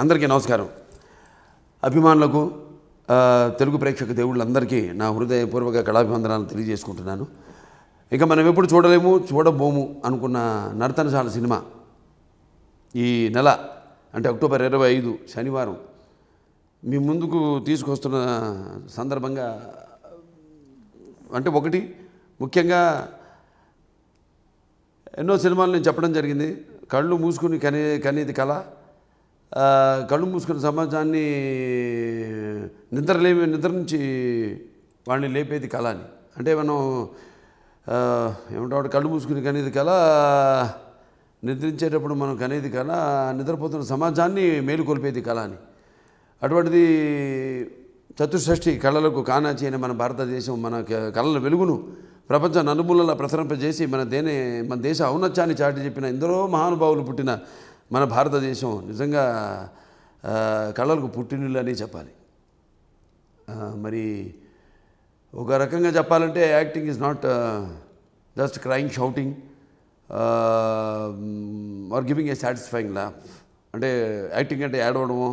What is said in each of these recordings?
అందరికీ నమస్కారం. అభిమానులకు తెలుగు ప్రేక్షక దేవుళ్ళందరికీ నా హృదయపూర్వక కళాభివందనాలు తెలియజేసుకుంటున్నాను. ఇక మనం ఎప్పుడు చూడలేము చూడబోము అనుకున్న నర్తనశాల సినిమా ఈ నెల అంటే అక్టోబర్ ఇరవై ఐదు శనివారం మీ ముందుకు తీసుకొస్తున్న సందర్భంగా అంటే ఒకటి ముఖ్యంగా ఎన్నో సినిమాలు నేను చెప్పడం జరిగింది. కళ్ళు మూసుకుని కనే కనేది కళ కళ్ళు మూసుకున్న సమాజాన్ని నిద్రలేమి నిద్ర నుంచి వాడిని లేపేది కళ అని. అంటే మనం ఆ, ఏమంటాడు కళ్ళు మూసుకుని కనేది కళ నిద్రించేటప్పుడు మనం కనేది కళ నిద్రపోతున్న సమాజాన్ని మేలుకొల్పేది కళ అని. అటువంటిది చతుషష్ఠి కళలకు కానాచి అనే మన భారతదేశం మన కళల వెలుగును ప్రపంచ నలుమూలలా ప్రసరింపజేసి మన దేనే మన దేశ ఔన్నత్యాన్ని చాటి చెప్పిన ఎందరో మహానుభావులు పుట్టిన మన భారతదేశం నిజంగా కళలకు పుట్టినీళ్ళు అని చెప్పాలి. మరి ఒక రకంగా చెప్పాలంటే acting is not just crying shouting or giving a satisfying laugh. అంటే యాక్టింగ్ అంటే ఏడవడము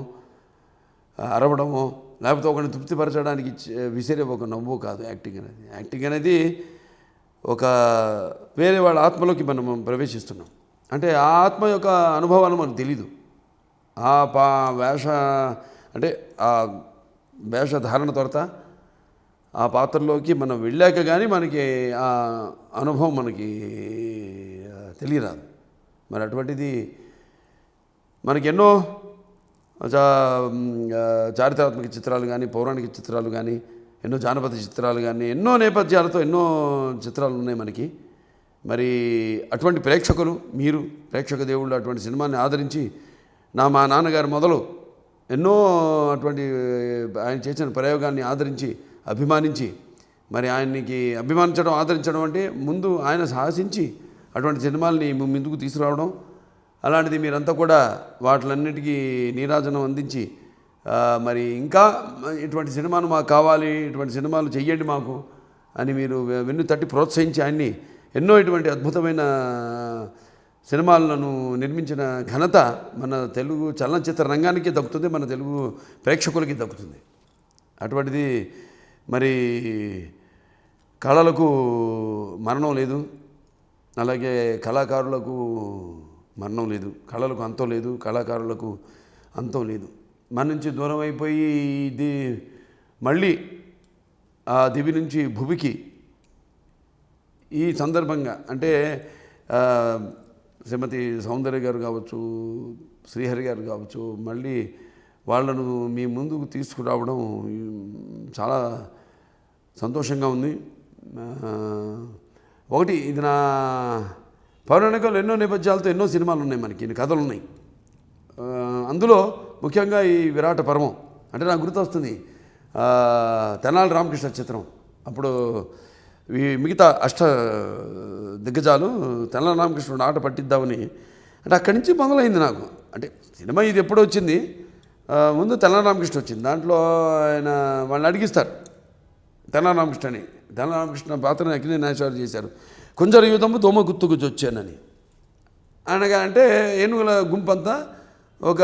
అరవడము లేకపోతే ఒకరిని తృప్తిపరచడానికి విసిరే ఒక నవ్వు కాదు యాక్టింగ్ అనేది. యాక్టింగ్ అనేది ఒక వేరే వాళ్ళ ఆత్మలోకి మనం ప్రవేశిస్తున్నాం. అంటే ఆ ఆత్మ యొక్క అనుభవాలు మనకు తెలీదు. ఆ పా వేష అంటే ఆ వేషధారణ తొరత ఆ పాత్రలోకి మనం వెళ్ళాక కానీ మనకి ఆ అనుభవం మనకి తెలియరాదు. మరి అటువంటిది మనకి ఎన్నో చా చారిత్రాత్మక చిత్రాలు కానీ పౌరాణిక చిత్రాలు కానీ ఎన్నో జానపద చిత్రాలు కానీ ఎన్నో నేపథ్యాలతో ఎన్నో చిత్రాలు ఉన్నాయి మనకి. మరి అటువంటి ప్రేక్షకులు మీరు ప్రేక్షక దేవుళ్ళు అటువంటి సినిమాని ఆదరించి నా మా నాన్నగారు మొదలు ఎన్నో అటువంటి ఆయన చేసిన ప్రయోగాన్ని ఆదరించి అభిమానించి మరి ఆయనకి అభిమానించడం ఆదరించడం అంటే ముందు ఆయన సాహసించి అటువంటి సినిమాల్ని ముందుకు తీసుకురావడం. అలాంటిది మీరంతా కూడా వాటిలన్నిటికీ నీరాజనం అందించి మరి ఇంకా ఇటువంటి సినిమాను మాకు కావాలి ఇటువంటి సినిమాలు చెయ్యండి మాకు అని మీరు వె- వెన్ను తట్టి ప్రోత్సహించి ఆయన్ని ఎన్నో ఇటువంటి అద్భుతమైన సినిమాలను నిర్మించిన ఘనత మన తెలుగు చలనచిత్ర రంగానికి దక్కుతుంది మన తెలుగు ప్రేక్షకులకి దక్కుతుంది. అటువంటిది మరి కళలకు మరణం లేదు అలాగే కళాకారులకు మరణం లేదు కళలకు అంతం లేదు కళాకారులకు అంతం లేదు. మన నుంచి దూరం అయిపోయి ఇది మళ్ళీ ఆ దివి నుంచి భువికి ఈ సందర్భంగా అంటే శ్రీమతి సౌందర్య గారు కావచ్చు శ్రీహరి గారు కావచ్చు మళ్ళీ వాళ్ళను మీ ముందుకు తీసుకురావడం చాలా సంతోషంగా ఉంది. ఒకటి ఇది నా పౌరాణికలు ఎన్నో నేపథ్యాలతో ఎన్నో సినిమాలు ఉన్నాయి మనకి ఇన్ని కథలు ఉన్నాయి అందులో ముఖ్యంగా ఈ విరాట పర్వం అంటే నాకు గుర్తొస్తుంది. తెనాలి రామకృష్ణ చిత్రం అప్పుడు ఈ మిగతా అష్ట దిగ్గజాలు తెల్ల రామకృష్ణుడు ఆట పట్టిద్దామని. అంటే అక్కడి నుంచి మొదలైంది నాకు. అంటే సినిమా ఇది ఎప్పుడు వచ్చింది. ముందు తెల్ల రామకృష్ణ వచ్చింది. దాంట్లో ఆయన వాళ్ళని అడిగిస్తారు. తెల్ల రామకృష్ణ అని తెల్ల రామకృష్ణ పాత్రను అగ్ని నాశాలు చేశారు. కొంచెం యుద్ధము దోమ గుర్తుకు వచ్చానని అనగా అంటే ఏనుగుల గుంపంతా ఒక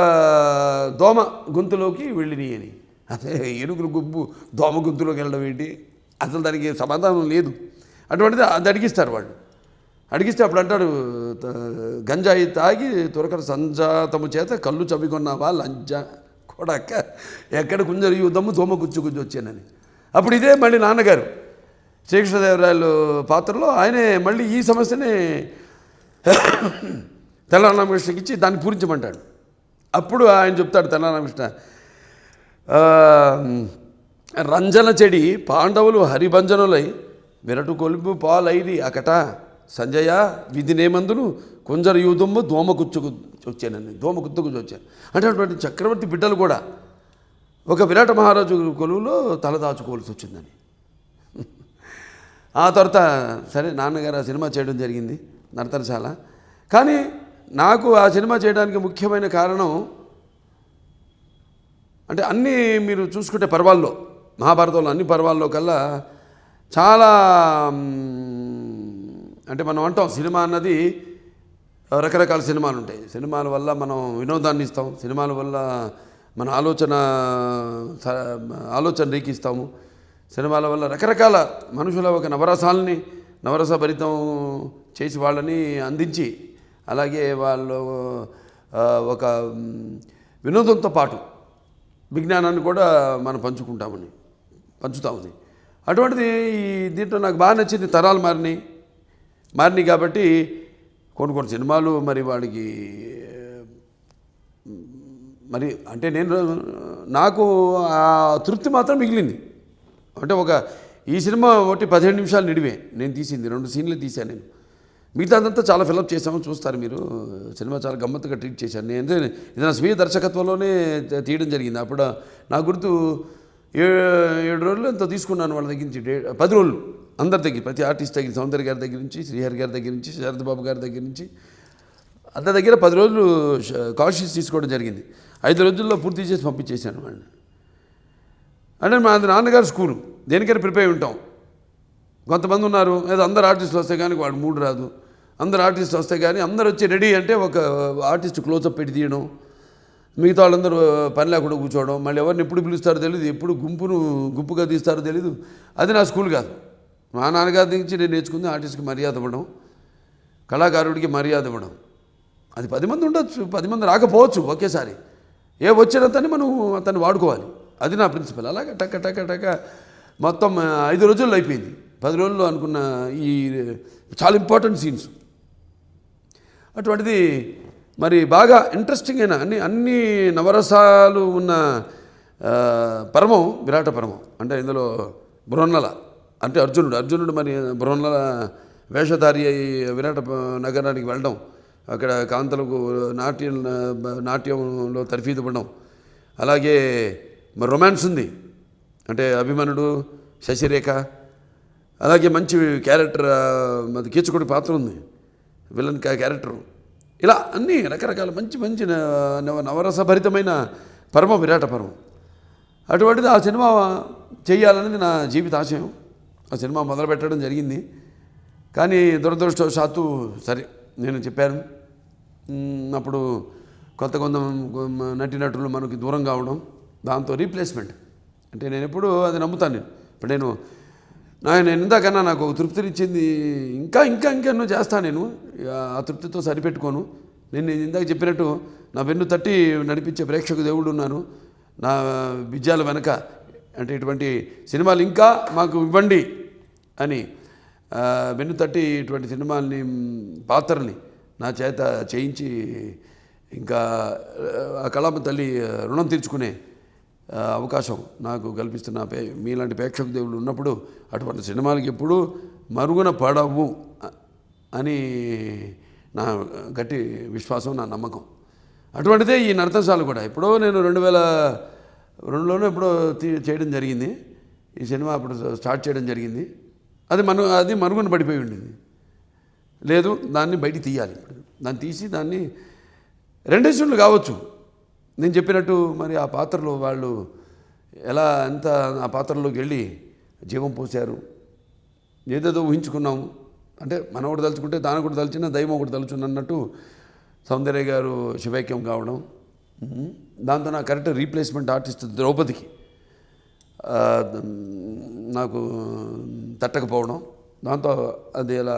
దోమ గొంతులోకి వెళ్ళినాయి అని అదే ఏనుగుల గుంపు దోమ గొంతులోకి వెళ్ళడం ఏంటి? అసలు దానికి సమాధానం లేదు. అటువంటిది అది అడిగిస్తారు వాళ్ళు. అడిగిస్తే అప్పుడు అంటాడు గంజాయి తాగి తురకర సంజాతము చేత కళ్ళు చవికొన్నావా లంజ కొడక్క ఎక్కడ కుంజరు యుద్ధము దోమ గుచ్చు గుజ్జు వచ్చానని. అప్పుడు ఇదే మళ్ళీ నాన్నగారు శ్రీకృష్ణదేవరాయలు పాత్రలో ఆయనే మళ్ళీ ఈ సమస్యని తెలంగాణకృష్ణకి ఇచ్చి దాన్ని పూరించమంటాడు. అప్పుడు ఆయన చెప్తాడు తెలంగాణకృష్ణ రంజన చెడి పాండవులు హరిభంజనులై విరటు కొలుపు పాలైది అకట. సంజయ విధినేమందును కుంజర యూదమ్ము దోమ వచ్చానండి వచ్చానని దోమ వచ్చాను అంటే అటువంటి చక్రవర్తి బిడ్డలు కూడా ఒక విరాట మహారాజు కొలువులో తలదాచుకోవాల్సి వచ్చిందని. ఆ తర్వాత సరే నాన్నగారు ఆ సినిమా చేయడం జరిగింది నర్తనశాల. కానీ నాకు ఆ సినిమా చేయడానికి ముఖ్యమైన కారణం అంటే అన్నీ మీరు చూసుకుంటే పర్వాల్లో. మహాభారతంలో అన్ని పర్వాల్లో కల్లా చాలా అంటే మనం అంటాం సినిమా అన్నది రకరకాల సినిమాలు ఉంటాయి. సినిమాల వల్ల మనం వినోదాన్ని ఇస్తాం సినిమాల వల్ల మన ఆలోచన స- ఆలోచన రేకిస్తాము. సినిమాల వల్ల రకరకాల మనుషుల ఒక నవరసాలని నవరస భరితం చేసి వాళ్ళని అందించి అలాగే వాళ్ళు ఒక వినోదంతో పాటు విజ్ఞానాన్ని కూడా మనం పంచుకుంటామని పంచుతామని అటువంటిది ఈ దీంట్లో నాకు బాగా నచ్చింది తరాలు మారినాయి మారినాయి కాబట్టి కొన్ని కొన్ని సినిమాలు మరి వాడికి మరి అంటే నేను నాకు ఆ తృప్తి మాత్రం మిగిలింది. అంటే ఒక ఈ సినిమా ఒకటి పదిహేడు నిమిషాలు నిడివే నేను తీసింది రెండు సీన్లు తీశాను నేను. మిగతాదంతా చాలా ఫిలప్ చేసాము చూస్తారు మీరు. సినిమా చాలా గమ్మత్తుగా ట్రీట్ చేశాను నేను ఇది నా స్వీయ దర్శకత్వంలోనే తీయడం జరిగింది. అప్పుడు నా గుర్తు ఏడు రోజులు ఎంతో తీసుకున్నాను వాళ్ళ దగ్గర నుంచి. డే- పది రోజులు అందరి దగ్గర ప్రతి ఆర్టిస్ట్ దగ్గర సౌందర్య గారి దగ్గర నుంచి శ్రీహరి గారి దగ్గర నుంచి శరత్ బాబు గారి దగ్గర నుంచి. అందరి దగ్గర పది రోజులు కాషియస్ తీసుకోవడం జరిగింది. ఐదు రోజుల్లో పూర్తి చేసి పంపించేశాను వాడిని అంటే మా నాన్నగారు స్కూలు దేనికైనా ప్రిపేర్ ఉంటాం. కొంతమంది ఉన్నారు ఏదో అందరు ఆర్టిస్టులు వస్తే కానీ వాడు మూడు రాదు. అందరు ఆర్టిస్టులు వస్తే కానీ అందరు వచ్చి రెడీ అంటే ఒక ఆర్టిస్ట్ క్లోజప్ పెట్టి తీయడం. మిగతా వాళ్ళందరూ పని లేకుండా కూర్చోవడం మళ్ళీ ఎవరిని ఎప్పుడు పిలుస్తారో తెలియదు ఎప్పుడు గుంపును గుంపుగా తీస్తారో తెలియదు అది నా స్కూల్ కాదు. మా నాన్నగారి నుంచి నేను నేర్చుకుంది ఆర్టిస్ట్కి మర్యాద ఇవ్వడం కళాకారుడికి మర్యాద ఇవ్వడం. అది పది మంది ఉండొచ్చు పది మంది రాకపోవచ్చు ఒకేసారి. ఏ వచ్చినంతని మనం అతన్ని వాడుకోవాలి. అది నా ప్రిన్సిపల్. అలాగే టక్క టక్క టక్క మొత్తం ఐదు రోజుల్లో అయిపోయింది. పది రోజుల్లో అనుకున్న ఈ చాలా ఇంపార్టెంట్ సీన్స్. అటువంటిది మరి బాగా ఇంట్రెస్టింగ్ అయిన అన్ని అన్ని నవరసాలు ఉన్న పరమం విరాట పరమం. అంటే ఇందులో బృహన్నల అంటే అర్జునుడు అర్జునుడు మరి బృహన్నల వేషధారి అయి విరాట నగరానికి వెళ్ళడం అక్కడ కాంతలకు నాట్యం నాట్యంలో తర్ఫీదు ఇవ్వడం అలాగే మరి రొమాన్స్ ఉంది. అంటే అభిమనుడు శశిరేఖ అలాగే మంచి క్యారెక్టర్ ఆ, మరి కీచకుడి పాత్ర ఉంది. విలన్ క్యారెక్టరు క్యారెక్టర్ ఇలా అన్నీ రకరకాల మంచి మంచి నవ నవరసభరితమైన పరమ విరాట పర్వం అటువంటిది ఆ సినిమా చేయాలనేది నా జీవిత ఆశయం ఆ సినిమా మొదలు పెట్టడం జరిగింది. కానీ దురదృష్టవశాత్తు సరే నేను చెప్పాను. అప్పుడు కొత్త కొంత నటినటులు మనకి దూరం కావడం దాంతో రీప్లేస్మెంట్. అంటే నేను ఎప్పుడు అది నమ్ముతాను నేను. ఇప్పుడు నేను నాయన నేను ఇందాకన్నా నాకు తృప్తినిచ్చింది. ఇంకా ఇంకా ఇంకెన్నో చేస్తాను నేను. ఆ తృప్తితో సరిపెట్టుకోను. నేను ఇందాక చెప్పినట్టు నా వెన్ను తట్టి నడిపించే ప్రేక్షకు దేవుడు ఉన్నాను. నా విజయాల వెనక అంటే ఇటువంటి సినిమాలు ఇంకా మాకు ఇవ్వండి అని వెన్ను తట్టి ఇటువంటి సినిమాల్ని పాత్రల్ని నా చేత చేయించి ఇంకా ఆ కళామ తల్లి రుణం తీర్చుకునే అవకాశం నాకు కల్పిస్తున్న పే మీలాంటి ప్రేక్షక దేవుళ్ళు ఉన్నప్పుడు అటువంటి సినిమాలకి ఎప్పుడూ మరుగున పడవు అని నా గట్టి విశ్వాసం నా నమ్మకం. అటువంటిదే ఈ నర్తనశాల కూడా. ఎప్పుడో నేను రెండు వేల రెండులోనే ఎప్పుడో తీ చేయడం జరిగింది. ఈ సినిమా అప్పుడు స్టార్ట్ చేయడం జరిగింది. అది మను అది మరుగున పడిపోయి ఉండింది. లేదు దాన్ని బయటికి తీయాలి. ఇప్పుడు దాన్ని తీసి దాన్ని రెండేషన్లు కావచ్చు. నేను చెప్పినట్టు మరి ఆ పాత్రలో వాళ్ళు ఎలా ఎంత ఆ పాత్రలోకి వెళ్ళి జీవం పోశారు ఏదేదో ఊహించుకున్నాము అంటే మనం ఒకటి తలుచుకుంటే దాని ఒకటి తలుచిన దైవం ఒకటి తలుచున్న అన్నట్టు సౌందర్య గారు శివైక్యం కావడం. దాంతో నా కరెక్ట్ రీప్లేస్మెంట్ ఆర్టిస్ట్ ద్రౌపదికి నాకు తట్టకపోవడం. దాంతో అది ఇలా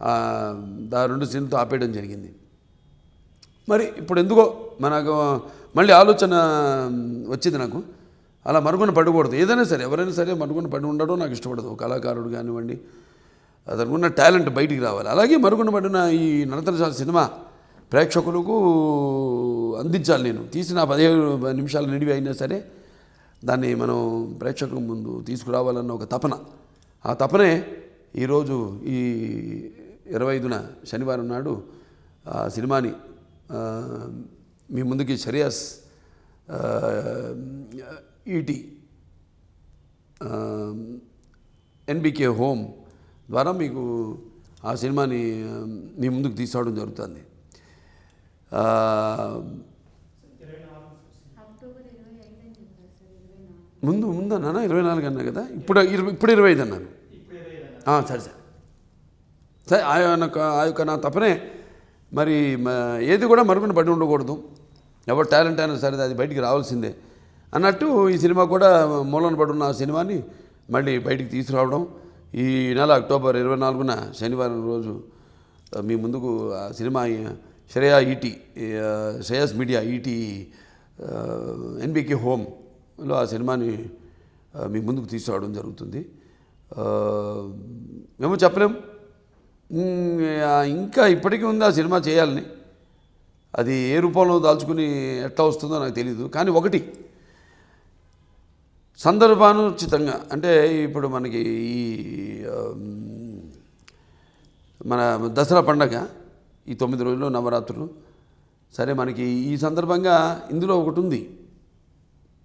ఆ, దా రెండు సీన్లతో ఆపేయడం జరిగింది. మరి ఇప్పుడు ఎందుకో మనకు మళ్ళీ ఆలోచన వచ్చింది నాకు. అలా మరుగున పడకూడదు. ఏదైనా సరే ఎవరైనా సరే మరుగున పడి ఉండడం నాకు ఇష్టపడదు. కళాకారుడు కానివ్వండి అతనికి ఉన్న టాలెంట్ బయటికి రావాలి. అలాగే మరుగున పడిన ఈ నడతనశాల సినిమా ప్రేక్షకులకు అందించాలి నేను. తీసిన పదిహేను నిమిషాల నిడివి అయినా సరే దాన్ని మనం ప్రేక్షకుల ముందు తీసుకురావాలన్న ఒక తపన. ఆ తపనే ఈరోజు ఈ ఇరవై ఐదున శనివారం నాడు ఆ సినిమాని మీ ముందుకి షరియాస్ ఈటీ ఎన్బికే హోమ్ ద్వారా మీకు ఆ సినిమాని మీ ముందుకు తీసుకురావడం జరుగుతుంది. ముందు ముందు అన్నానా? ఇరవై నాలుగు అన్నా కదా? ఇప్పుడు ఇరవై ఇప్పుడు ఇరవై ఐదు అన్నాను సరే సరే. సరే ఆ యొక్క ఆ యొక్క నా తపనే మరి ఏది కూడా మరుగున పడి ఉండకూడదు. ఎవరు టాలెంట్ అయినా సరే అది బయటికి రావాల్సిందే. అన్నట్టు ఈ సినిమా కూడా మూలన పడున్న ఆ సినిమాని మళ్ళీ బయటికి తీసుకురావడం ఈ నెల అక్టోబర్ ఇరవై నాలుగున శనివారం రోజు మీ ముందుకు ఆ cinema Shreya ET Shreyas media ET NBK హోమ్లో ఆ సినిమాని మీ ముందుకు తీసుకురావడం జరుగుతుంది. మేము చెప్పలేం. ఇంకా ఇప్పటికీ ఉంది ఆ సినిమా చేయాలని. అది ఏ రూపంలో దాల్చుకుని ఎట్లా వస్తుందో నాకు తెలియదు కానీ ఒకటి సందర్భానుచితంగా అంటే ఇప్పుడు మనకి ఈ మన దసరా పండగ ఈ తొమ్మిది రోజులు నవరాత్రులు సరే మనకి ఈ సందర్భంగా ఇందులో ఒకటి ఉంది.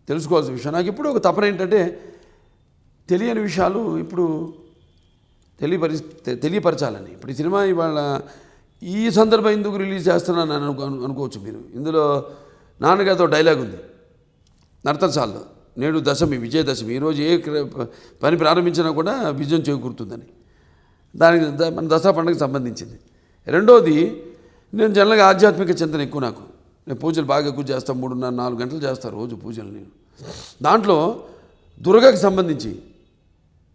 తెలుసుకోవాల్సిన విషయం. నాకు ఇప్పుడు ఒక తపన ఏంటంటే తెలియని విషయాలు ఇప్పుడు తెలియపరి తెలియపరచాలని. ఇప్పుడు ఈ సినిమా ఇవాళ ఈ సందర్భం ఎందుకు రిలీజ్ చేస్తున్నాను అని అనుకో అనుకోవచ్చు మీరు. ఇందులో నాన్నగారితో డైలాగ్ ఉంది. నర్తనశాలలో నేడు దశమి విజయదశమి ఈరోజు ఏ పని ప్రారంభించినా కూడా విజయం చేకూరుతుందని. దానికి మన దసరా పండుగకి సంబంధించింది. రెండోది నేను జనరల్గా ఆధ్యాత్మిక చింతన ఎక్కువ నాకు. నేను పూజలు బాగా ఎక్కువ చేస్తాను మూడున్నర నాలుగు గంటలు చేస్తాను రోజు పూజలు నేను. దాంట్లో దుర్గకి సంబంధించి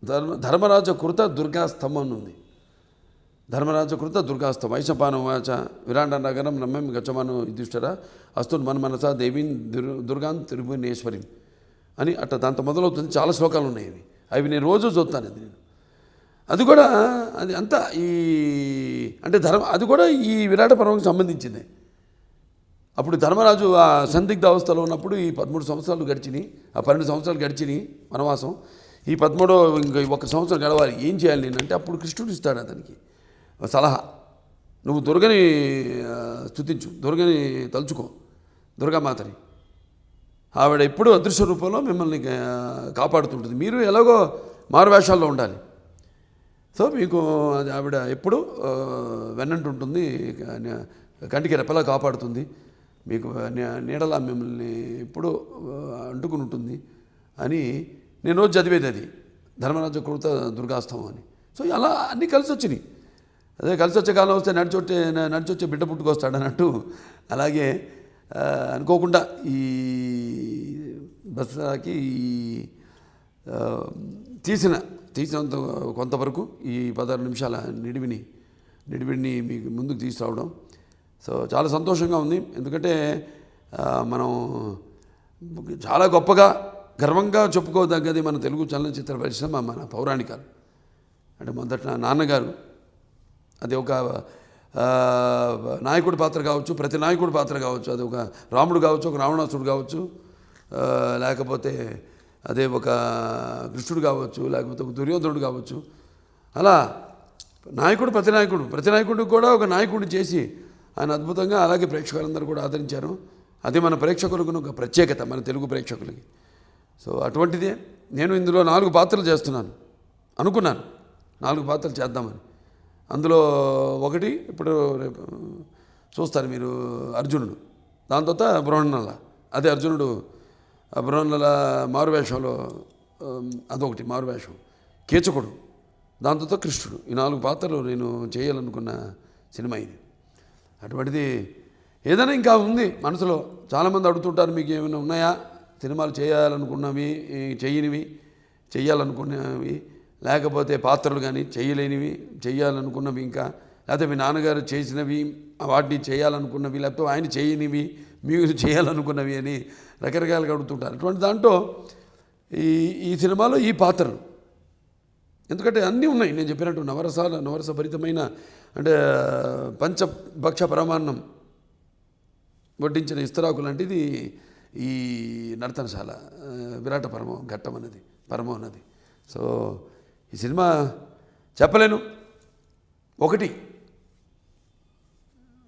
ధర్మ ధర్మరాజ కృత దుర్గాస్తంభం అని ఉంది. ధర్మరాజ కృత దుర్గాస్తం వైశపానం వాచ విరాండ నగరం నమ్మం గచ్చమాను యుధిష్ఠర అస్తున్ మన మనస దేవీన్ దుర్ దుర్గాన్ త్రిభువనేశ్వరి అని అట్ట దాంతో మొదలవుతుంది. చాలా శ్లోకాలు ఉన్నాయి అవి అవి నేను రోజు చూస్తాను అది నేను. అది కూడా అది అంతా ఈ అంటే ధర్మ అది కూడా ఈ విరాట పర్వంకి సంబంధించింది. అప్పుడు ధర్మరాజు ఆ సందిగ్ధ అవస్థలో ఉన్నప్పుడు ఈ పదమూడు సంవత్సరాలు గడిచినాయి. ఆ పన్నెండు సంవత్సరాలు గడిచినాయి వనవాసం. ఈ పదమూడో ఇంకా ఒక సంవత్సరం గడవాలి. ఏం చేయాలి నేను? అంటే అప్పుడు కృష్ణుడు ఇస్తాడు అతనికి. సలహా. నువ్వు దుర్గని స్థుతించు దుర్గని తలుచుకో. దుర్గామాతని. ఆవిడ ఎప్పుడూ అదృశ్య రూపంలో మిమ్మల్ని కాపాడుతుంటుంది. మీరు ఎలాగో మారువేషాల్లో ఉండాలి. సో మీకు అది ఆవిడ ఎప్పుడు వెన్నంటు వెన్నంటుంటుంది కంటికి రెప్పలా కాపాడుతుంది. మీకు నీ- నీడలా మిమ్మల్ని ఎప్పుడు అంటుకుని ఉంటుంది అని నేను రోజు చదివేది అది. ధర్మరాజ కృత దుర్గాస్తం అని సో అలా అన్నీ కలిసి వచ్చినాయి. అదే కలిసి వచ్చే కాలం వస్తే నడిచొచ్చే నడిచొచ్చే బిడ్డ పుట్టుకొస్తాడు అన్నట్టు అలాగే అనుకోకుండా ఈ దసరాకి ఈ తీసిన తీసినంత కొంతవరకు ఈ పదహారు నిమిషాల నిడివిని నిడివిని మీకు ముందుకు తీసుకురావడం. సో చాలా సంతోషంగా ఉంది. ఎందుకంటే మనం చాలా గొప్పగా గర్వంగా చెప్పుకోదగ్గది మన తెలుగు చలనచిత్ర పరిశ్రమ మన పౌరాణికాలు. అంటే మొదట నాన్నగారు అది ఒక నాయకుడి పాత్ర కావచ్చు ప్రతి నాయకుడి పాత్ర కావచ్చు అది ఒక రాముడు కావచ్చు ఒక రావణాసుడు కావచ్చు లేకపోతే అదే ఒక కృష్ణుడు కావచ్చు లేకపోతే ఒక దుర్యోధనుడు కావచ్చు. అలా నాయకుడు ప్రతి నాయకుడు ప్రతి నాయకుడు కూడా ఒక నాయకుడిని చేసి ఆయన అద్భుతంగా అలాగే ప్రేక్షకులందరూ కూడా ఆదరించారు. అది మన ప్రేక్షకులకు ఒక ప్రత్యేకత మన తెలుగు ప్రేక్షకులకి. సో అటువంటిదే నేను ఇందులో నాలుగు పాత్రలు చేస్తున్నాను. అనుకున్నాను. నాలుగు పాత్రలు చేద్దామని. అందులో ఒకటి ఇప్పుడు రేపు చూస్తారు మీరు అర్జునుడు. దాని తర్వాత బృహన్నల అదే అర్జునుడు ఆ మారువేషంలో అదొకటి మారువేషం. కీచకుడు. దాని తర్వాత కృష్ణుడు. ఈ నాలుగు పాత్రలు నేను చేయాలనుకున్న సినిమా ఇది. అటువంటిది ఏదైనా ఇంకా ఉంది మనసులో. చాలామంది అడుగుతుంటారు మీకు ఏమైనా ఉన్నాయా? సినిమాలు చేయాలనుకున్నవి చేయనివి చేయాలనుకున్నవి లేకపోతే పాత్రలు కానీ చేయలేనివి చేయాలనుకున్నవి ఇంకా లేకపోతే మీ నాన్నగారు చేసినవి వాటిని చేయాలనుకున్నవి లేకపోతే ఆయన చేయనివి మీరు చేయాలనుకున్నవి అని రకరకాలుగా అడుగుతుంటారు. అటువంటి దాంట్లో ఈ ఈ సినిమాలో ఈ పాత్రలు. ఎందుకంటే అన్నీ ఉన్నాయి. నేను చెప్పినట్టు నవరసాల నవరస భరితమైన అంటే పంచభక్ష పరమాన్నం వడ్డించిన ఇస్తరాకు లాంటిది ఈ నర్తనశాల విరాట పరమం ఘట్టం అన్నది పరమం అన్నది. సో ఈ సినిమా చెప్పలేను. ఒకటి.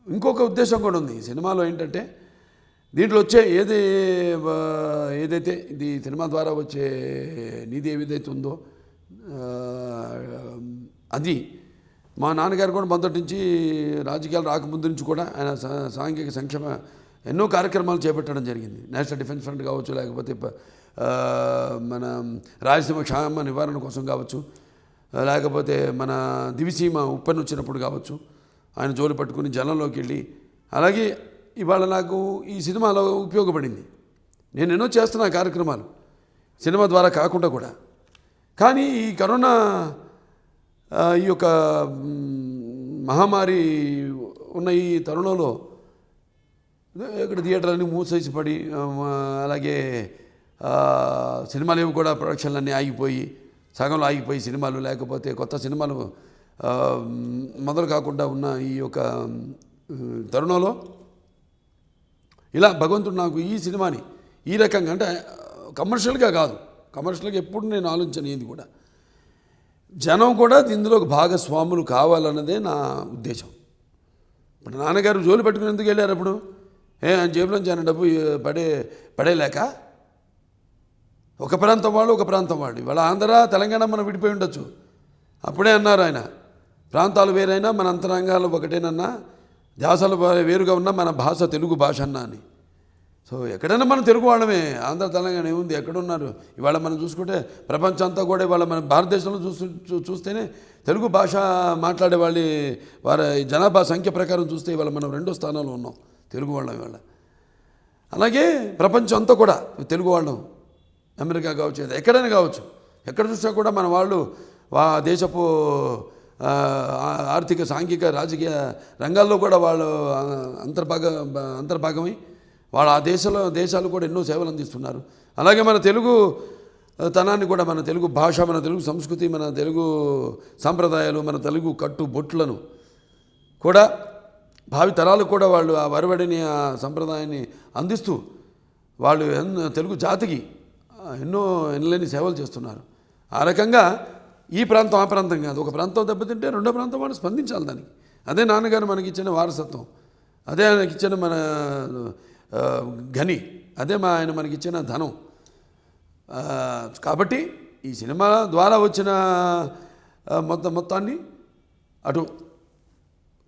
ఇంకొక ఉద్దేశం కూడా ఉంది. ఈ సినిమాలో ఏంటంటే దీంట్లో వచ్చే ఏది ఏదైతే ఇది సినిమా ద్వారా వచ్చే నిధి ఏదైతే ఉందో అది మా నాన్నగారు కూడా మొదటి నుంచి రాజకీయాలు రాకముందు నుంచి కూడా ఆయన సాంఘిక సంక్షేమ ఎన్నో కార్యక్రమాలు చేపట్టడం జరిగింది. నేషనల్ డిఫెన్స్ ఫండ్ కావచ్చు లేకపోతే మన రాయలసీమ క్షామ నివారణ కోసం కావచ్చు లేకపోతే మన దివిసీమ ఉప్పని వచ్చినప్పుడు కావచ్చు ఆయన జోలు పట్టుకుని జనంలోకి వెళ్ళి అలాగే ఇవాళ నాకు ఈ సినిమాలో ఉపయోగపడింది. నేను ఎన్నో చేస్తున్నా కార్యక్రమాలు సినిమా ద్వారా కాకుండా కూడా. కానీ ఈ కరోనా ఈ యొక్క మహమ్మారి ఉన్న ఈ తరుణంలో ఇక్కడ థియేటర్లన్నీ మూసేసి పడి అలాగే సినిమాలు ఏవి కూడా ప్రొడక్షన్లన్నీ ఆగిపోయి సగంలో ఆగిపోయి సినిమాలు లేకపోతే కొత్త సినిమాలు మొదలు కాకుండా ఉన్న ఈ యొక్క తరుణంలో ఇలా భగవంతుడు నాకు ఈ సినిమాని ఈ రకంగా అంటే కమర్షియల్గా కాదు కమర్షియల్గా ఎప్పుడు నేను ఆలోచించను కూడా. జనం కూడా ఇందులో భాగస్వాములు కావాలన్నదే నా ఉద్దేశం. ఇప్పుడు నాన్నగారు జోలు పెట్టుకుని ఎందుకు వెళ్ళారు అప్పుడు? ఏ ఆయన జేబులోంచి ఆయన డబ్బు పడే పడేలేక? ఒక ప్రాంతం వాళ్ళు ఒక ప్రాంతం వాళ్ళు. ఇవాళ ఆంధ్ర తెలంగాణ మనం విడిపోయి ఉండొచ్చు. అప్పుడే అన్నారు ఆయన. ప్రాంతాలు వేరైనా మన అంతరంగాలు ఒకటేనన్నా ధ్యాసలు వేరుగా ఉన్నా మన భాష తెలుగు భాష అన్నా అని. సో ఎక్కడైనా మనం తెలుగు వాళ్ళమే. ఆంధ్ర తెలంగాణ ఏముంది? ఎక్కడున్నారు? ఇవాళ మనం చూసుకుంటే ప్రపంచం అంతా కూడా ఇవాళ మన భారతదేశంలో చూస్తూ చూ- చూస్తేనే తెలుగు భాష మాట్లాడే వాళ్ళ వారి జనాభా సంఖ్య ప్రకారం చూస్తే ఇవాళ మనం రెండో స్థానంలో ఉన్నాం. తెలుగు వాళ్ళం ఇవాళ. అలాగే ప్రపంచం అంతా కూడా తెలుగు వాళ్ళం అమెరికా కావచ్చు ఎక్కడైనా కావచ్చు. ఎక్కడ చూసినా కూడా మన వాళ్ళు వా దేశపు ఆర్థిక సాంఘిక రాజకీయ రంగాల్లో కూడా వాళ్ళు అంతర్భాగ అంతర్భాగమై వాళ్ళు ఆ దేశంలో దేశాలు కూడా ఎన్నో సేవలు అందిస్తున్నారు. అలాగే మన తెలుగు తనాన్ని కూడా మన తెలుగు భాష మన తెలుగు సంస్కృతి మన తెలుగు సాంప్రదాయాలు మన తెలుగు కట్టు బొట్లను కూడా భావి తరాలకు కూడా వాళ్ళు ఆ వరవడిని ఆ సంప్రదాయాన్ని అందిస్తూ వాళ్ళు తెలుగు జాతికి ఎన్నో ఎన్నలేని సేవలు చేస్తున్నారు. ఆ రకంగా ఈ ప్రాంతం ఆ ప్రాంతం కాదు. ఒక ప్రాంతం దెబ్బతింటే రెండో ప్రాంతం వాళ్ళు స్పందించాలి దానికి. అదే నాన్నగారు మనకి ఇచ్చిన వారసత్వం. అదే ఆయనకి ఇచ్చిన మన గని అదే మా ఆయన మనకి ఇచ్చిన ధనం కాబట్టి ఈ సినిమా ద్వారా వచ్చిన మొత్తం మొత్తాన్ని అటు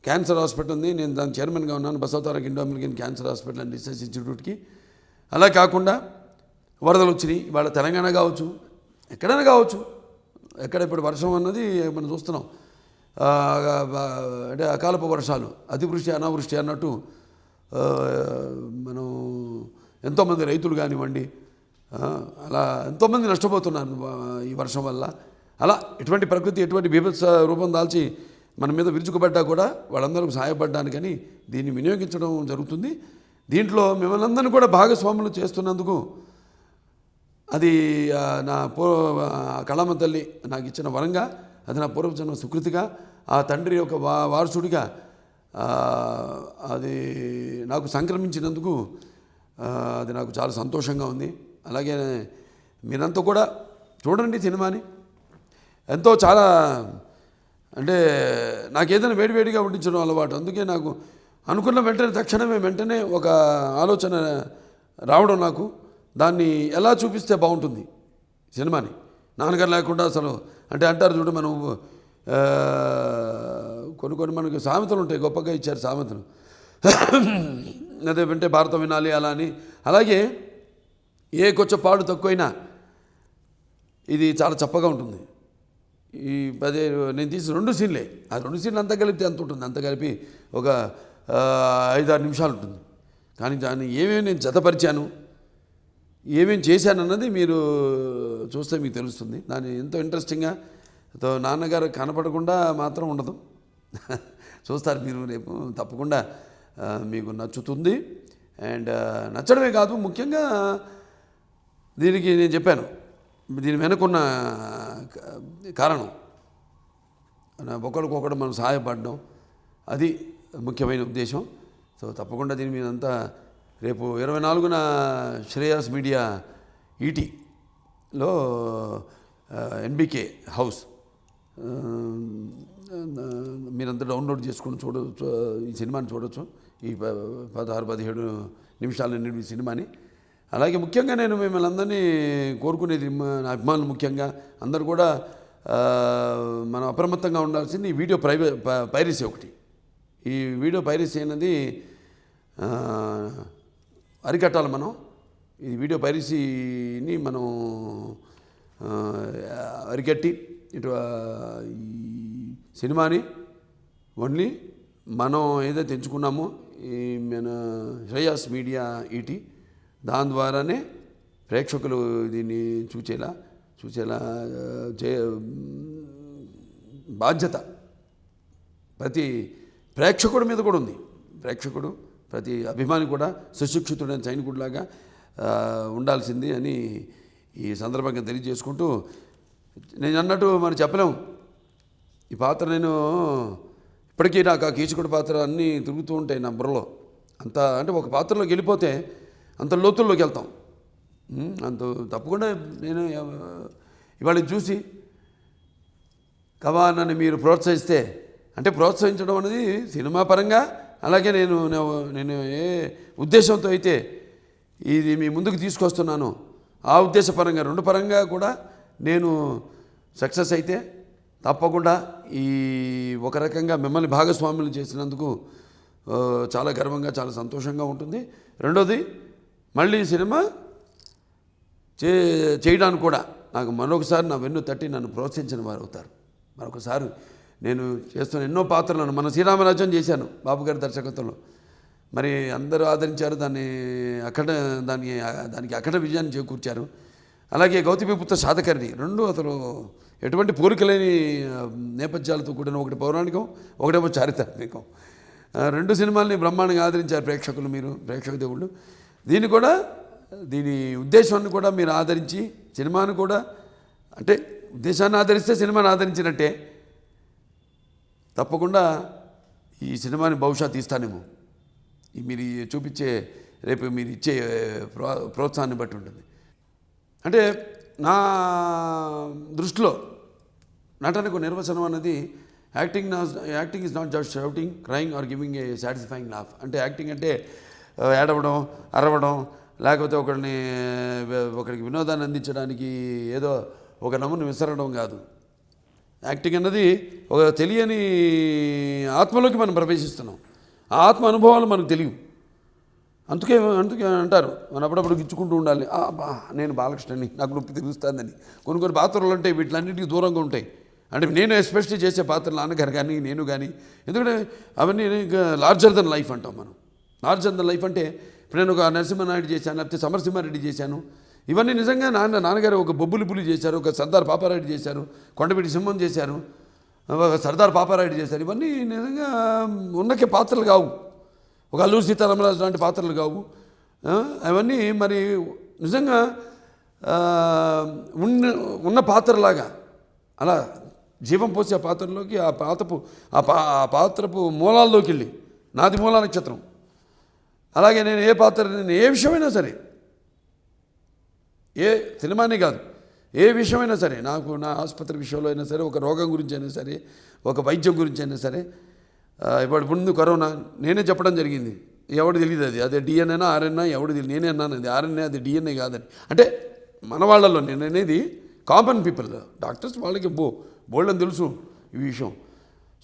క్యాన్సర్ హాస్పిటల్ ఉంది. నేను దాని చైర్మన్గా ఉన్నాను. Basavatarak Indo American cancer hospital and research ఇన్స్టిట్యూట్కి. అలా కాకుండా వరదలు వచ్చినాయి. ఇవాళ తెలంగాణ కావచ్చు. ఎక్కడైనా కావచ్చు. ఎక్కడ ఇప్పుడు వర్షం అన్నది మనం చూస్తున్నాం. అంటే అకాలపు వర్షాలు అతివృష్టి అనావృష్టి అన్నట్టు మనం ఎంతోమంది రైతులు కానివ్వండి అలా ఎంతోమంది నష్టపోతున్నారు ఈ వర్షం వల్ల. అలా ఎటువంటి ప్రకృతి ఎటువంటి బీభత్స రూపం దాల్చి మన మీద విరుచుకుపడ్డా కూడా వాళ్ళందరూ సహాయపడడానికని దీన్ని వినియోగించడం జరుగుతుంది. దీంట్లో మిమ్మల్ని అందరినీ కూడా భాగస్వాములు చేస్తున్నందుకు అది నా పూర్వ ఆ కళమ్మ తల్లి నాకు ఇచ్చిన వరంగా అది నా పూర్వజన్మ సుకృతిగా ఆ తండ్రి యొక్క వా వారసుడిగా అది నాకు సంక్రమించినందుకు అది నాకు చాలా సంతోషంగా ఉంది. అలాగే మీరంతా కూడా చూడండి సినిమాని. ఎంతో చాలా అంటే నాకు ఏదైనా వేడివేడిగా వడ్డించడం అలవాటు. అందుకే నాకు అనుకున్న వెంటనే తక్షణమే వెంటనే ఒక ఆలోచన రావడం నాకు. దాన్ని ఎలా చూపిస్తే బాగుంటుంది సినిమాని? నాన్నగారు లేకుండా అసలు అంటే అంటారు చూడు మనం కొన్ని కొన్ని మనకి సామెతలు ఉంటాయి గొప్పగా ఇచ్చారు సామెతలు. అదే వింటే భారతం వినాలి అలా అని. అలాగే ఏ కొంచెం పాడు తక్కువైనా ఇది చాలా చప్పగా ఉంటుంది. ఈ పదే నేను తీసిన రెండు సీన్లే. ఆ రెండు సీన్లు అంతా కలిపితే అంత ఉంటుంది. అంత కలిపి ఒక ఐదారు నిమిషాలు ఉంటుంది. కానీ దాన్ని ఏమేమి నేను జతపరిచాను ఏమేం చేశానన్నది మీరు చూస్తే మీకు తెలుస్తుంది. దాన్ని ఎంతో ఇంట్రెస్టింగ్గా తో నాన్నగారు కనపడకుండా మాత్రం ఉండదు. చూస్తారు మీరు రేపు తప్పకుండా మీకు నచ్చుతుంది. అండ్ నచ్చడమే కాదు ముఖ్యంగా దీనికి నేను చెప్పాను. దీని వెనుకున్న కారణం. మన ఒకరికొకరు మనం సహాయపడడం అది ముఖ్యమైన ఉద్దేశం. సో తప్పకుండా దీని మీద అంతా రేపు ఇరవై నాలుగున శ్రేయాస్ మీడియా ఈటీలో ఎన్బికే హౌస్ మీరంతా డౌన్లోడ్ చేసుకుని చూడవచ్చు ఈ సినిమాని చూడవచ్చు ఈ ప- పదహారు పదిహేడు నిమిషాలు నిండి ఈ సినిమాని. అలాగే ముఖ్యంగా నేను మిమ్మల్ని అందరినీ కోరుకునేది మా- నా అభిమానులు ముఖ్యంగా అందరూ కూడా మనం అప్రమత్తంగా ఉండాల్సింది ఈ వీడియో ప్రైవే పైరసీ ఒకటి. ఈ వీడియో పైరసీ అనేది అరికట్టాలి మనం. ఈ వీడియో పైరసీని మనం అరికట్టి ఇటు ఈ సినిమాని ఓన్లీ మనం ఏదైతే ఎంచుకున్నామో ఈ మన శ్రేయాస్ మీడియా ఈటీ దాని ద్వారానే ప్రేక్షకులు దీన్ని చూచేలా చూచేలా చే బాధ్యత ప్రతి ప్రేక్షకుడి మీద కూడా ఉంది. ప్రేక్షకుడు ప్రతి అభిమాని కూడా సుశిక్షితుడైన సైనికుడిలాగా ఉండాల్సింది అని ఈ సందర్భంగా తెలియజేసుకుంటూ నేను అన్నట్టు మనం చెప్పలేము ఈ పాత్ర నేను ఇప్పటికీ నాకు ఆ కీచకుడి పాత్ర అన్నీ తిరుగుతూ ఉంటాయి నా బుర్రలో. అంత అంటే ఒక పాత్రలోకి వెళ్ళిపోతే అంత లోతుల్లోకి వెళ్తాం. అంత తప్పకుండా నేను ఇవాళ చూసి కవా నన్ను మీరు ప్రోత్సహిస్తే అంటే ప్రోత్సహించడం అనేది సినిమా పరంగా అలాగే నేను నేను- ఏ ఉద్దేశంతో అయితే ఇది మీ ముందుకు తీసుకొస్తున్నాను ఆ ఉద్దేశపరంగా రెండు పరంగా కూడా నేను సక్సెస్ అయితే తప్పకుండా ఈ ఒక రకంగా మిమ్మల్ని భాగస్వాములు చేసినందుకు చాలా గర్వంగా చాలా సంతోషంగా ఉంటుంది. రెండోది మళ్ళీ ఈ సినిమా చే చేయడానికి కూడా నాకు మరొకసారి నా వెన్ను తట్టి నన్ను ప్రోత్సహించిన వారు అవుతారు. మరొకసారి నేను చేస్తున్న ఎన్నో పాత్రలను మన శ్రీరామరాజ్యం చేశాను బాబు గారి దర్శకత్వంలో. మరి అందరూ ఆదరించారు దాన్ని అక్కడ దాన్ని దానికి అక్కడ విజయాన్ని చేకూర్చారు. అలాగే గౌతమిపుత్ర సాధకర్ణి రెండు అతను ఎటువంటి పోలికలేని నేపథ్యాలతో కూడిన ఒకటి పౌరాణికం ఒకటేమో చారిత్రాత్మికం. రెండు సినిమాల్ని బ్రహ్మాండంగా ఆదరించారు ప్రేక్షకులు మీరు ప్రేక్షక దేవుళ్ళు. దీన్ని కూడా దీని ఉద్దేశాన్ని కూడా మీరు ఆదరించి సినిమాను కూడా అంటే ఉద్దేశాన్ని ఆదరిస్తే సినిమాను ఆదరించినట్టే. తప్పకుండా ఈ సినిమాని బహుశా తీస్తానేమో. మీరు చూపించే రేపు మీరు ఇచ్చే ప్రో ప్రోత్సాహాన్ని బట్టి ఉంటుంది. అంటే నా దృష్టిలో నటనకు నిర్వచనం అనేది యాక్టింగ్ నా acting is not just shouting crying or giving a satisfying laugh. అంటే యాక్టింగ్ అంటే ఏడవడం అరవడం లేకపోతే ఒకరిని ఒకరికి వినోదాన్ని అందించడానికి ఏదో ఒక నమ్మును విసరడం కాదు. యాక్టింగ్ అన్నది ఒక తెలియని ఆత్మలోకి మనం ప్రవేశిస్తున్నాం. ఆ ఆత్మ అనుభవాలు మనకు తెలియవు. అందుకే అందుకే అంటారు మనం అప్పుడప్పుడు గిచ్చుకుంటూ ఉండాలి. బా నేను బాలకృష్ణని నాకు నొప్పి తెలుస్తుందని. కొన్ని కొన్ని పాత్రలు ఉంటాయి వీటిలన్నిటికీ దూరంగా ఉంటాయి. అంటే నేను ఎస్పెషల్లీ చేసే పాత్రలు నాన్నగారు కానీ నేను కానీ ఎందుకంటే అవన్నీ లార్జర్ దెన్ లైఫ్ అంటాం మనం. నార్జన్ లైఫ్ అంటే ఇప్పుడు నేను ఒక నరసింహనాయుడు చేశాను లేకపోతే సమరసింహారెడ్డి చేశాను. ఇవన్నీ నిజంగా నాన్న నాన్నగారు ఒక బొబ్బులు పులి చేశారు ఒక సర్దార్ పాపారాయుడు చేశారు కొండపీటి సింహం చేశారు ఒక సర్దార్ పాపారాయుడు చేశారు. ఇవన్నీ నిజంగా ఉన్నకే పాత్రలు కావు. ఒక అల్లూరు సీతారామరాజు లాంటి పాత్రలు కావు. అవన్నీ మరి నిజంగా ఉన్న ఉన్న పాత్రలాగా అలా జీవం పోసే ఆ పాత్రలోకి ఆ పాత్రపు ఆ పా ఆ పాత్రపు మూలాల్లోకి వెళ్ళి నాది మూలా నక్షత్రం అలాగే నేను ఏ పాత్ర నేను ఏ విషయమైనా సరే ఏ సినిమానే కాదు ఏ విషయమైనా సరే నాకు నా ఆసుపత్రి విషయంలో అయినా సరే ఒక రోగం గురించి అయినా సరే ఒక వైద్యం గురించి అయినా సరే ఇప్పుడు ముందు కరోనా నేనే చెప్పడం జరిగింది. ఎవడు తెలియదు అది. అదే డిఎన్ఏనా ఆర్ఎన్ఏ ఎవడు తెలియదు. నేనే అన్నాను అది. ఆర్ఎన్ఏ అది డిఎన్ఏ కాదని. అంటే మన వాళ్ళలో నేను అనేది కామన్ పీపుల్ డాక్టర్స్ వాళ్ళకి బో బోల్డని తెలుసు ఈ విషయం.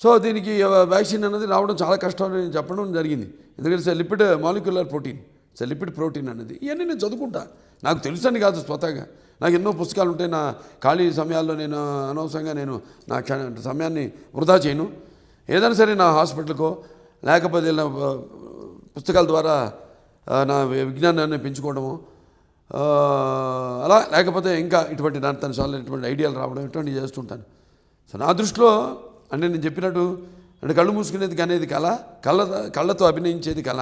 సో దీనికి వ్యాక్సిన్ అనేది రావడం చాలా కష్టం అని నేను చెప్పడం జరిగింది. ఎందుకంటే sir lipid molecular protein sir lipid protein అనేది ఇవన్నీ నేను చదువుకుంటా. నాకు తెలుసని కాదు స్వతహాగా. నాకు ఎన్నో పుస్తకాలు ఉంటాయి. నా ఖాళీ సమయాల్లో నేను అనవసరంగా నేను నా క్షణ సమయాన్ని వృధా చేయను. ఏదైనా సరే నా హాస్పిటల్కో లేకపోతే నా పుస్తకాల ద్వారా నా విజ్ఞానాన్ని పెంచుకోవడము అలా లేకపోతే ఇంకా ఇటువంటి దాని చాలా ఇటువంటి ఐడియాలు రావడం ఇటువంటివి చేస్తుంటాను. సో నా దృష్టిలో అంటే నేను చెప్పినట్టు అంటే కళ్ళు మూసుకునేది కనేది కళ కళ్ళ కళ్ళతో అభినయించేది కళ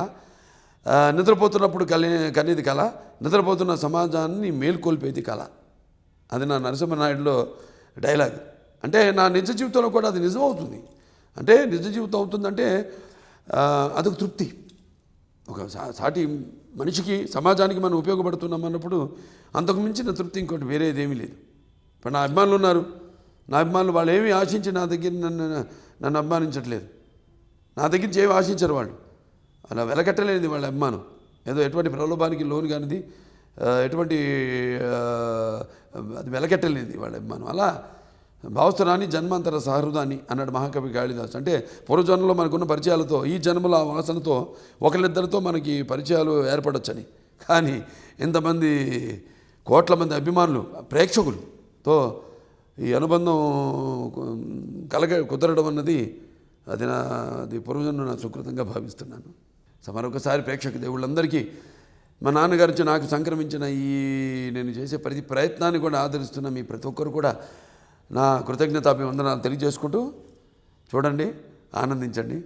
నిద్రపోతున్నప్పుడు కలి కనేది కళ నిద్రపోతున్న సమాజాన్ని మేల్కొల్పేది కళ. అది నా నరసింహనాయుడులో డైలాగ్. అంటే నా నిజ జీవితంలో కూడా అది నిజం అవుతుంది అంటే నిజ జీవితం అవుతుందంటే అదొక తృప్తి. ఒక సాటి మనిషికి సమాజానికి మనం ఉపయోగపడుతున్నాం అన్నప్పుడు అంతకు మించిన తృప్తి ఇంకోటి వేరేది ఏమీ లేదు. ఇప్పుడు నా అభిమానులు ఉన్నారు. నా అభిమానులు వాళ్ళు ఏమీ ఆశించి నా దగ్గర నన్ను నన్ను అభిమానించట్లేదు. నా దగ్గర నుంచి ఏమి ఆశించరు వాళ్ళు. అలా వెలకట్టలేనిది వాళ్ళ అభిమానం. ఏదో ఎటువంటి ప్రలోభానికి లోను కానిది ఎటువంటి అది వెలకెట్టలేనిది వాళ్ళ అభిమానం. అలా భావస్థురాని జన్మాంతర సహృదాన్ని అన్నాడు మహాకవి కాళిదాస్. అంటే పూర్వజన్మలో మనకున్న పరిచయాలతో ఈ జన్మల వాసనతో ఒకరిద్దరితో మనకి పరిచయాలు ఏర్పడొచ్చని. కానీ ఇంతమంది కోట్ల మంది అభిమానులు ప్రేక్షకులతో ఈ అనుబంధం కలగ కుదరడం అన్నది అది నా అది పూర్వజన్మ నా సుకృతంగా భావిస్తున్నాను. సమరొకసారి ప్రేక్షక దేవుళ్ళందరికీ మా నాన్నగారి నుంచి నాకు సంక్రమించిన ఈ నేను చేసే ప్రతి ప్రయత్నాన్ని కూడా ఆదరిస్తున్న మీ ప్రతి ఒక్కరు కూడా నా కృతజ్ఞతాభివందనాలు తెలియజేసుకుంటూ చూడండి ఆనందించండి.